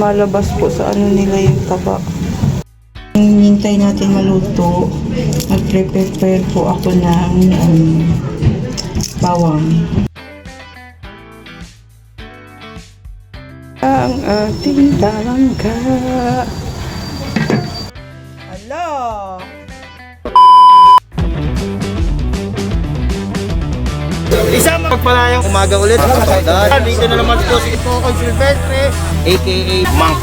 lumalabas po sa ano nila yung taba. Hinintay natin maluto. Mag-prepare po ako ng um, bawang. Ang ating talangka. Hello! Isang pagpalayang umaga ulit. Dito na naman po si Pocoy Silvestre, aka Mang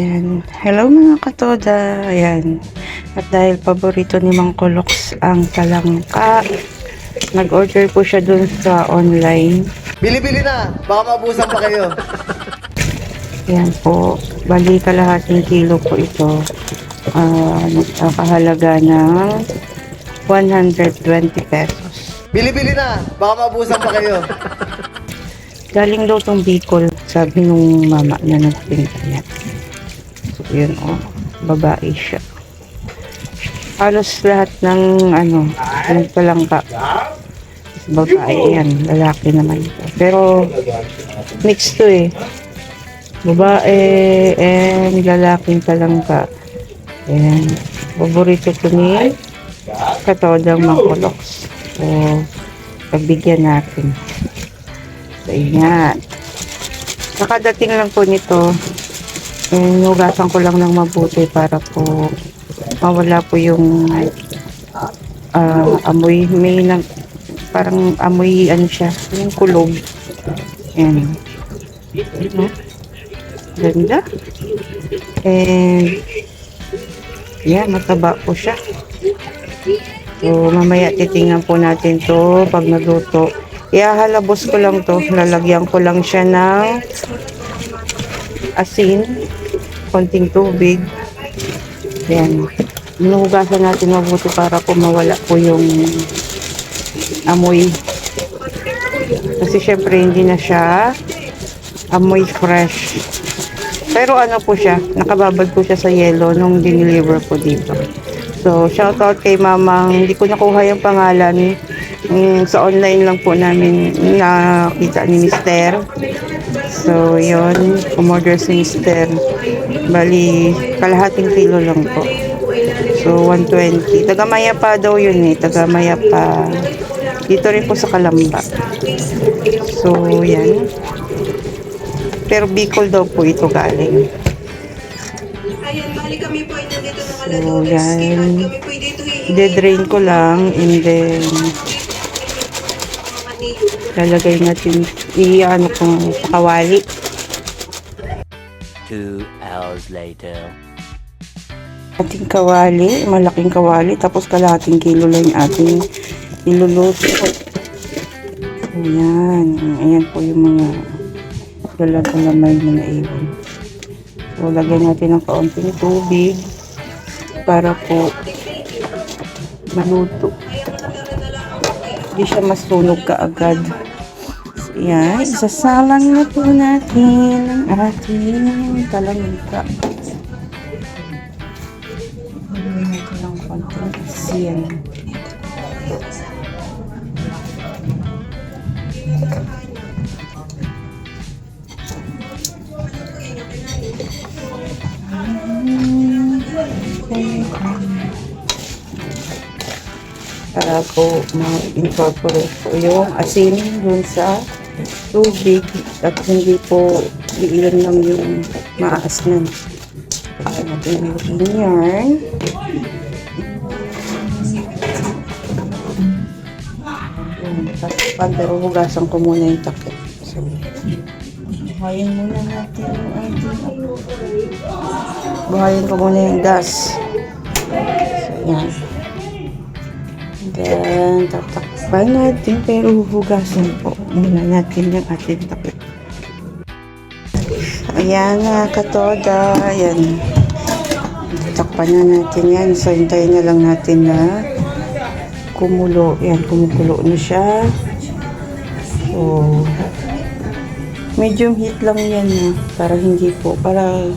Yan. Hello mga katoda. Ayan. At dahil paborito ni Mang Kulox ang talangka, nag-order po siya dun sa online. Bili-bili na, baka mabusan pa kayo. Yan po. Bali kalahating kilo po ito. Ah, nakahalaga ng 120 pesos. Bili-bili na, baka mabusan pa kayo. Galing daw tong Bicol, sabi nung mama na nagpinta niya. Yun o. babae siya. Halos lahat ng ano, nagpalangka. Babae yan, lalaki naman ito. Pero, mixed to eh. Babae and lalaking talangka. Ayan. Paborito ko ni Katodang Mangkoloks. So, pagbigyan natin. So, yan. Nakadating lang po nito. Eh, nugasan ko lang ng mabuti para po mawala po yung ah, amoy. May nag, parang amoy ano siya, yung kulog. Yan. No? Ganda. And, yan, mataba po siya. So, mamaya titingnan po natin to pag naluto. Ihahalabos ko lang to. Lalagyan ko lang siya ng asin, konting tubig. Yan. Hinuhugasan natin mabuti para po mawala po yung amoy. Kasi syempre hindi na siya amoy fresh. Pero ano po siya, nakababad po siya sa yellow nung dineliver po dito. So, shoutout kay mamang, hindi ko nakuha yung pangalan. Mm, sa online lang po namin nakita ni Mister. So, yun, umorder si Mister. Bali, kalahating kilo lang po. So, 120. Tagamaya pa daw yun eh. Tagamaya pa. Dito rin po sa Kalamba. So, yan. Pero Bicol daw po ito galing. So, yan. Ide-drain ko lang and then lalagay natin i-ano kung sa kawali. Hours later. ating kawali, malaking kawali, tapos kalahating kilo lang ating iluluto. Ayan. Ayan po yung mga lalagalamay na naiwan. So, lagyan natin ng kaunting tubig para po maluto. Hindi siya masunog kaagad. So, ayan. Isasalang na po natin ang ating talangka. Lagyan natin ng konting asin. Para po ma-incorporate po yung asin dun sa tubig at hindi po iilan lang yung maasnan. Ayan natin yung yarn. Tapos pero hugasan ko muna yung takip. So, buhayin muna natin yung ating buhayin ko muna yung gas. So, yan. Then, tatakpan natin pero huhugasan po muna natin yung ating takip. Ayan. Mga katoda. Ayan. Takpan na natin yan. So, hintayin na lang natin na kumulo. Ayan, kumukulo na siya. So, medium heat lang yan na. Para hindi po, para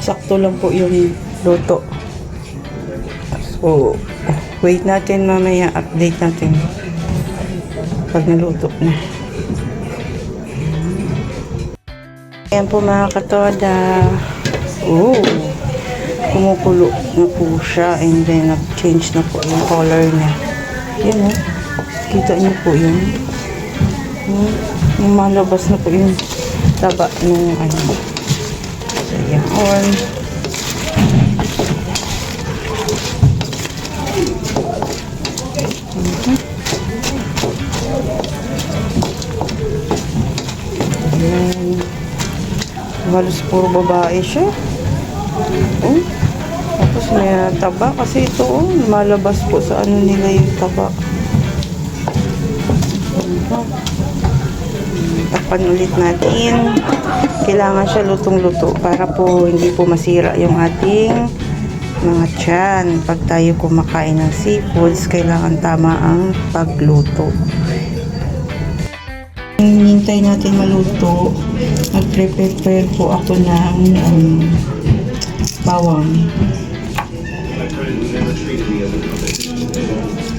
sakto lang po yung luto. So, wait natin mamaya. Update natin. Pag naluto na. Ayan po mga katoda. Oh, kumukulo na po siya and then nag-change na po yung color niya. Yan oh. Kita niyo po yun. Hmm, yung malabas na po yung taba nung ano. So, yan. Or, Halos puro babae siya. Oh. Tapos may taba kasi ito oh, malabas po sa ano nila yung taba. Takpan ulit natin. Kailangan siya lutong-luto para po hindi po masira yung ating mga tiyan. Pag tayo kumakain ng seafoods, kailangan tama ang pagluto. Hinintay natin maluto. Nag-prepare po ako ng um, bawang.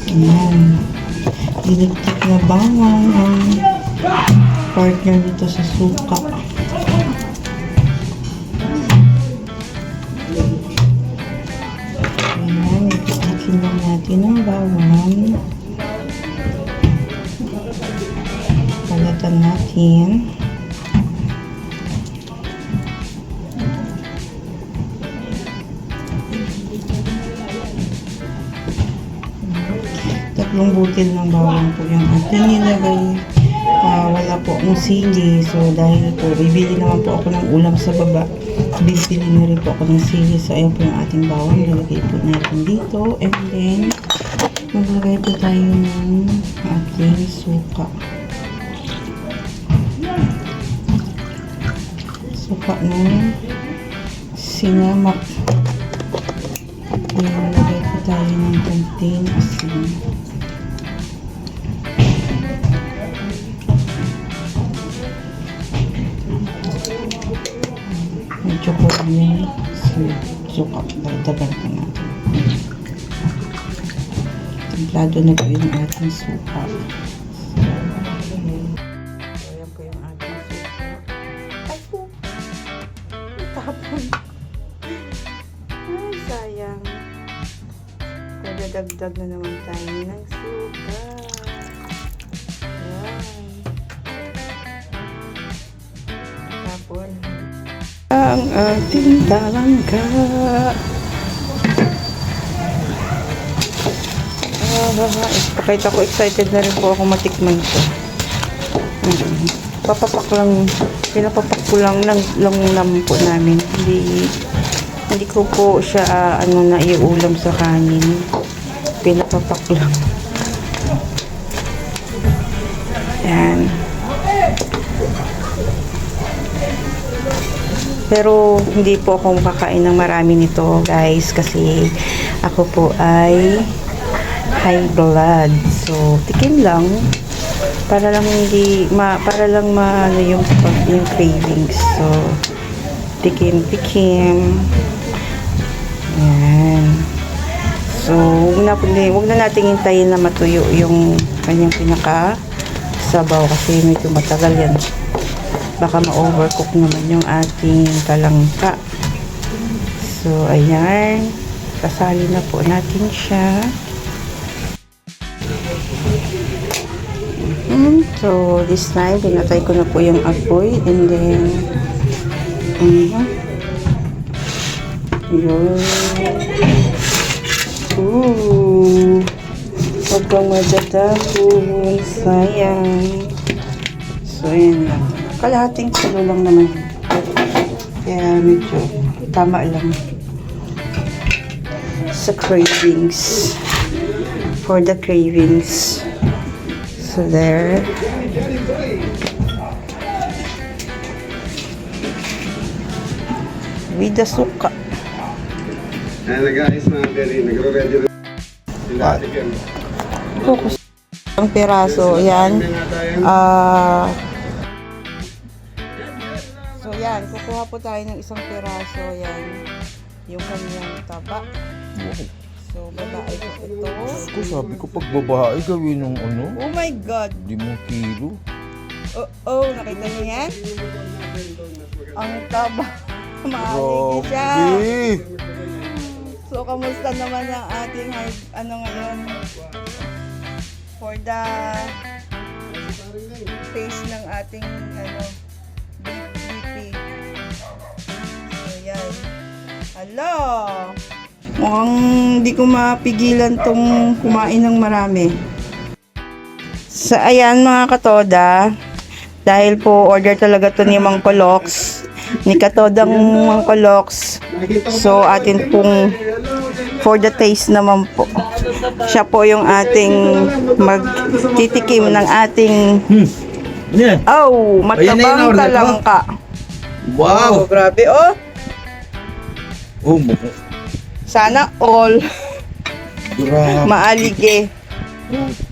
Ayan. Dinagtak na bawang ang partner nito sa suka. Ayan. Ipitakin lang natin ang bawang. Natin. Tatlong butil ng bawang po yung ating nilagay. Ah, wala po akong sili. So, dahil po, bibili naman po ako ng ulam sa baba. Bibili na rin po ako ng sili. So, ayan po yung ating bawang. Nilagay po natin dito. And then, maglagay po tayo ng ating suka. Suka ng sinamak. Ayan, lagay po tayo ng konting asin. Medyo po yung suka. Dagdagan po natin. Templado na po yung ating suka. So, Nagdadagdag na naman tayo ng suka. Ayan. Tapon. Ang ating talangka. Ah, kahit ako excited na rin po ako matikman ito. Mm. Papapak lang, pinapapak ko lang lang, lang, lang po namin. Hindi, hindi ko po siya ah, ano na iulam sa kanin. Pinapapak lang. Yan. Pero hindi po ako makakain ng marami nito guys kasi ako po ay high blood. So, tikim lang para lang hindi ma para lang ma ano yung yung cravings. So, tikim tikim. Yan. So, huwag na, huwag na nating hintayin na matuyo yung kanyang pinaka sabaw kasi medyo matagal yan. Baka ma-overcook naman yung ating talangka. So, ayan. Kasali na po natin siya. Mm, so, this time, pinatay ko na po yung apoy. And then, mhm. Yun. Ooh. Huwag kang madadahon. Sayang. So, ayan lang. Kalahating kilo lang naman. Kaya medyo tama lang. Sa cravings. For the cravings. So, there. With the suka. Ayan na guys, mga gari, nagro-ready sila chicken. Focus. Ang peraso, yan. Ah... so yan, kukuha po tayo ng isang peraso, yan. Yung kanyang taba. So, babae po ito. Ko sabi ko pag babae gawin ng ano, Oh my God! limang kilo. Oh, oh, nakita niyo yan? Ang taba. Maalig siya. Grabe! So, kamusta naman ang ating ano ngayon? For the face ng ating, ano, BP. So, yan. Hello! Mukhang hindi ko mapigilan tong kumain ng marami. Sa ayan mga katoda, dahil po order talaga to ni Mang Colox, ni Katodang Mang Colox. So atin pong for the taste naman po. Siya po yung ating magtitikim ng ating Yan. oh, Ayan na yung matabang ko. talangka. Wow! Oh, grabe oh. Oh. Sana all Grabe. maalige.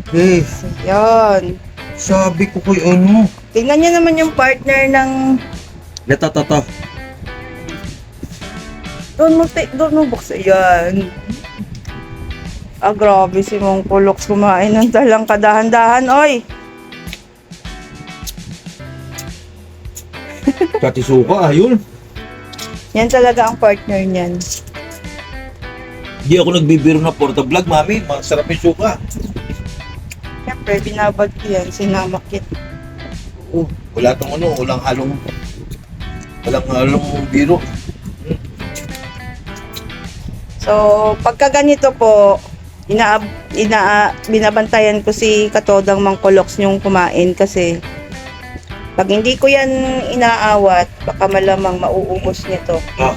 Eh, Yon. sabi ko kay ano. Tingnan niyo naman yung partner ng tata. Doon mo, te, doon mo buksan. Yan. Ah, grabe si Mong Pulox kumain ng talang kadahan-dahan, oy. Kati suka, ayun. Yan talaga ang partner niyan. Hindi ako nagbibiro na porta vlog, mami. Masarap yung suka. Siyempre, binabad ko yan, sinamakit. Oh, wala tong ano, walang halong walang halong biro. So, pagka ganito po, ina, ina, binabantayan ko si Katodang Mangkolox yung kumain kasi pag hindi ko yan inaawat, baka malamang mauubos nito. Ah,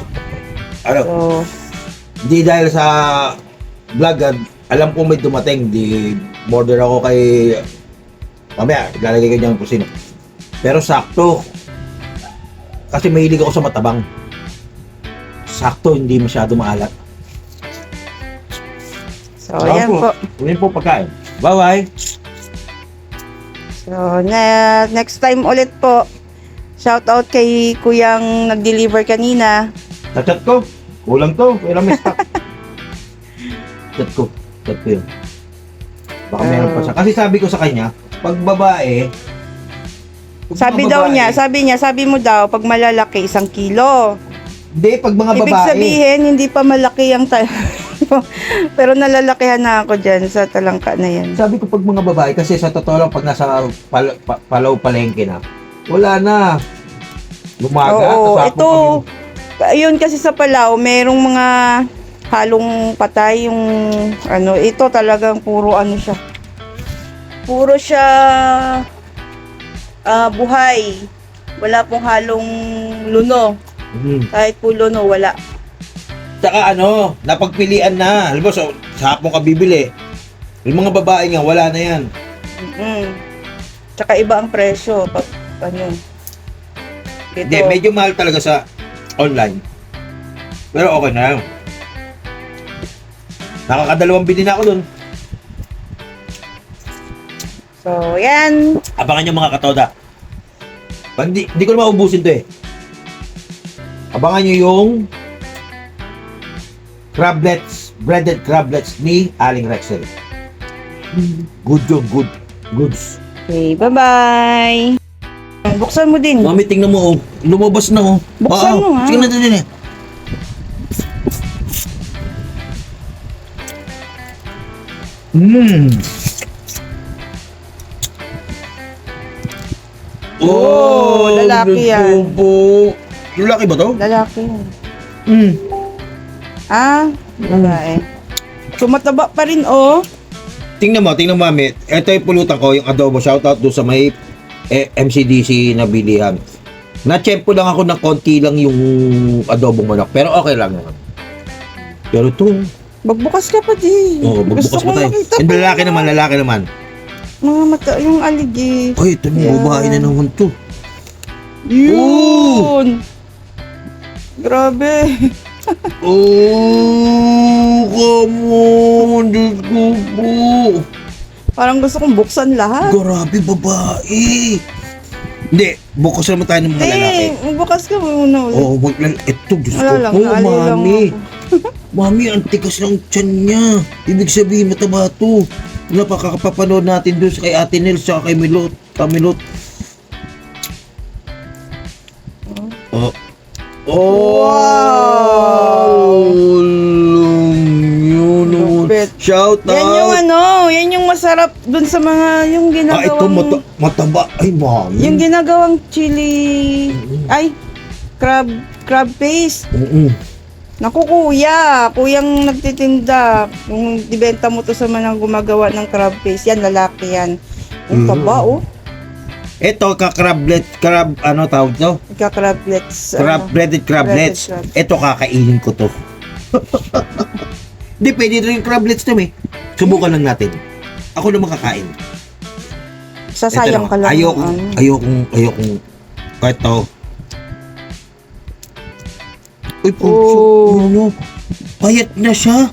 ano, So, Hindi dahil sa vlog, ah, alam ko may dumating, di border ako kay mamaya, lalagay ko dyan kung sino. Pero sakto. Kasi mahilig ako sa matabang. Sakto, hindi masyado maalat. So ayan po. Kunin po pagkain. Bye-bye. So, na, next time ulit po, shout out kay kuyang nag-deliver kanina. Sa-chat ko. Kulang to. Wala may stock. chat ko. Chat ko yun. Baka meron pa siya. Kasi sabi ko sa kanya, pag babae, pag Sabi mga daw babae- niya, sabi niya, sabi mo daw, pag malalaki, isang kilo. Hindi, pag mga Ibig babae. sabihin, hindi pa malaki ang tal- Pero nalalakihan na ako dyan sa talangka na yan. Sabi ko pag mga babae, kasi sa totoo lang, pag nasa pal, pa, palaw palengke na, wala na. Lumaga, Oo, tapos ito, ayun kasi sa Palau, merong mga halong patay yung ano, ito talagang puro ano siya. Puro siya ah, buhay. Wala pong halong luno. Hmm. Kahit po luno, wala. Tsaka ano, napagpilian na. Alam mo, so, sa hapon ka bibili. Yung mga babae nga, wala na yan. Mm. Tsaka iba ang presyo pag ano. Dito, Hindi, medyo mahal talaga sa online. Pero okay na yun. Nakakadalawang bili na ako dun. So, yan. Abangan nyo mga katoda. Pag di, di ko na maubusin to eh. Abangan nyo yung crablets, breaded crablets ni Aling Rexel. Good yun, good. Goods. Okay, bye-bye. Buksan mo din. Mami, tingnan mo oh. Lumabas na oh. Buksan mo, ha? Sige na din eh. Mmm. Oh, lalaki yan. Po. Lalaki ba to? Lalaki yun. Mm. Ah, babae. Tumataba pa rin, oh. Tingnan mo, tingnan mo mami. Ito yung pulutan ko, yung adobo. Shoutout doon sa may eh, MCDC na bilihan. Na-tempo lang ako ng konti lang yung adobong manok. Pero okay lang naman. Pero ito, Magbukas ka pa, di. oh, magbukas Gusto pa tayo. makita pa lalaki naman, lalaki naman. Mga mata, yung aligi. Ay, ito yung babae na naman to. Yun! Grabe. Oh, come on. Diyos ko po. Parang gusto kong buksan lahat. Grabe, babae. Hindi, bukas naman tayo ng mga lalaki. Eh, magbukas ka muna ulit. Oo, oh, wag lang. Ito, Diyos Wala ko lang, po, naali lang mami. Mami, ang tigas ng tiyan niya. Ibig sabihin, mataba to. Napakakapapanood natin doon sa kay Ate Nels sa kay Milot. Kamilot. Wow! Lupit. Shout out! Yan yung ano, yan yung masarap dun sa mga, yung Ah, ito ginagawang, mata mataba. Ay, mami. yung ginagawang chili, ay, crab, crab paste. Mm-mm. Naku kuya, kuyang nagtitinda. Kung dibenta mo to sa mga gumagawa ng crab paste, yan, lalaki yan. Yung Mm. taba, oh. Ito, ka-crablet, crab, ano tawag to? Nagka-crablets. Crab, ano. breaded crablets. Breaded. Ito, kakainin ko to. Hindi, pwede rin yung crablets to, eh. Subukan lang natin. Ako na makakain. Sasayang ka lang. Ayokong, ano. ayokong, ayokong, kahit to. Uy, puso, Oh. ano, payat na siya.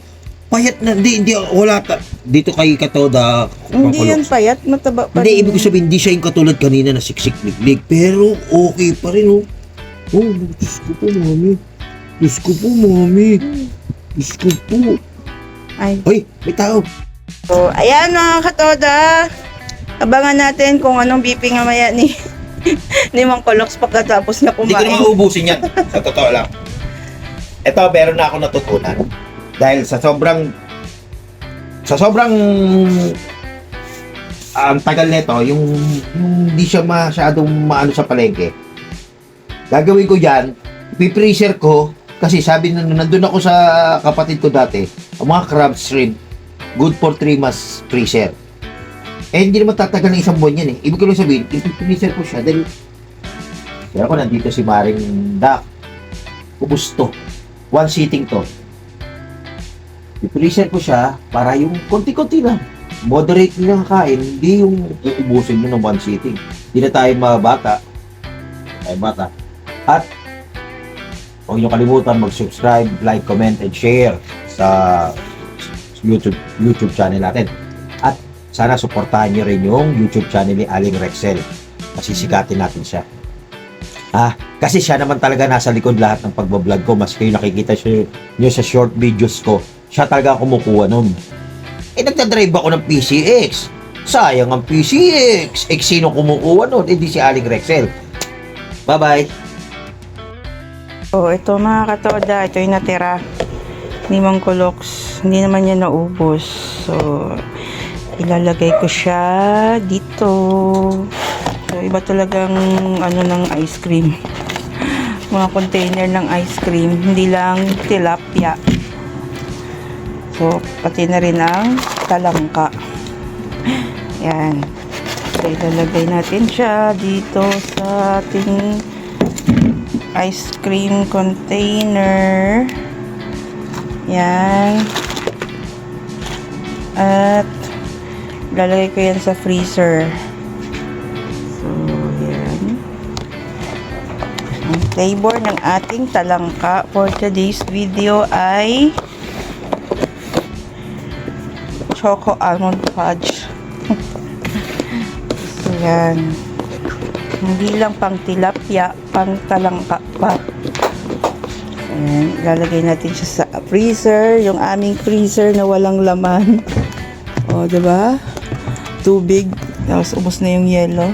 Payat na, hindi, hindi, wala ta. Dito kay Katoda, Hindi yan payat, mataba pa Hindi, rin ibig ko sabihin, hindi siya yung katulad kanina na siksik liglig. Pero, okay pa rin, oh. Oh, Diyos ko po, mami. Diyos ko po, mami. Diyos ko po. Ay. Hoy, may tao. So, ayan mga katoda. Abangan natin kung anong BP mamaya ni ni Mang Kolox pagkatapos na Hindi ko kumain. naman uubusin yan. Sa totoo lang. Ito, meron na ako natutunan. Dahil sa sobrang sa sobrang ang tagal nito, yung, hindi siya masyadong maano sa palengke. Gagawin ko dyan, pipreaser ko, kasi sabi na nandun ako sa kapatid ko dati, ang mga crab shrimp, good for 3 months freezer. Eh, hindi naman tatagal ng isang buwan yan eh. Ibig ko lang sabihin, ipipreaser ko siya dahil kaya ko nandito si Maring Dak. Ubus to. One sitting to. I-freezer ko siya para yung konti-konti lang. Moderate lang kain, hindi yung uubusin mo ng one sitting. Hindi na tayo mabata. Tayo bata. At huwag niyo kalimutan mag-subscribe, like, comment, and share sa YouTube YouTube channel natin. At sana suportahan niyo rin yung YouTube channel ni Aling Rexel. Masisikatin natin siya. Ah, kasi siya naman talaga nasa likod lahat ng pagbablog ko. Mas kayo nakikita siya, nyo sa short videos ko, siya talaga kumukuha nun. Eh, nagdadrive ako ng PCX. Sayang ang PCX. Eh, sino kumukuha nun? Eh, di si Aling Rexel. Bye-bye. Oh, ito mga katoda, ito yung natira ni Mang Kolox. Hindi naman niya naubos. So, ilalagay ko siya dito. So, iba talagang ano ng ice cream. Mga container ng ice cream. Hindi lang tilapia. So, pati na rin ang talangka. Yan. So, ilalagay natin siya dito sa ating ice cream container. Yan. At lalagay ko yan sa freezer. So, yan. Ang flavor ng ating talangka for today's video ay Choco Almond Fudge. so, yan. Hindi lang pang tilapia, pang talangka pa. Ayan, lalagay natin siya sa freezer, yung aming freezer na walang laman. O, di ba? Tubig, tapos ubos na yung yelo.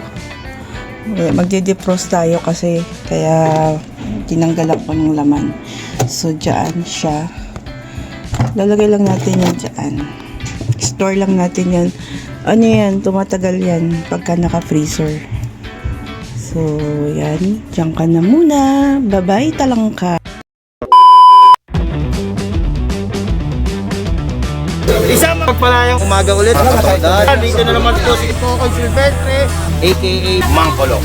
Magde-defrost tayo kasi kaya tinanggalan ko ng laman. So, dyan siya. Lalagay lang natin yan dyan. Store lang natin yan. Ano yan? Tumatagal yan pagka naka-freezer. So, yan. Diyan ka na muna. Bye-bye, talangka. Isang pagpalayang umaga ulit. Dito na naman po si Pokoy Silvestre, aka Mang Kolong.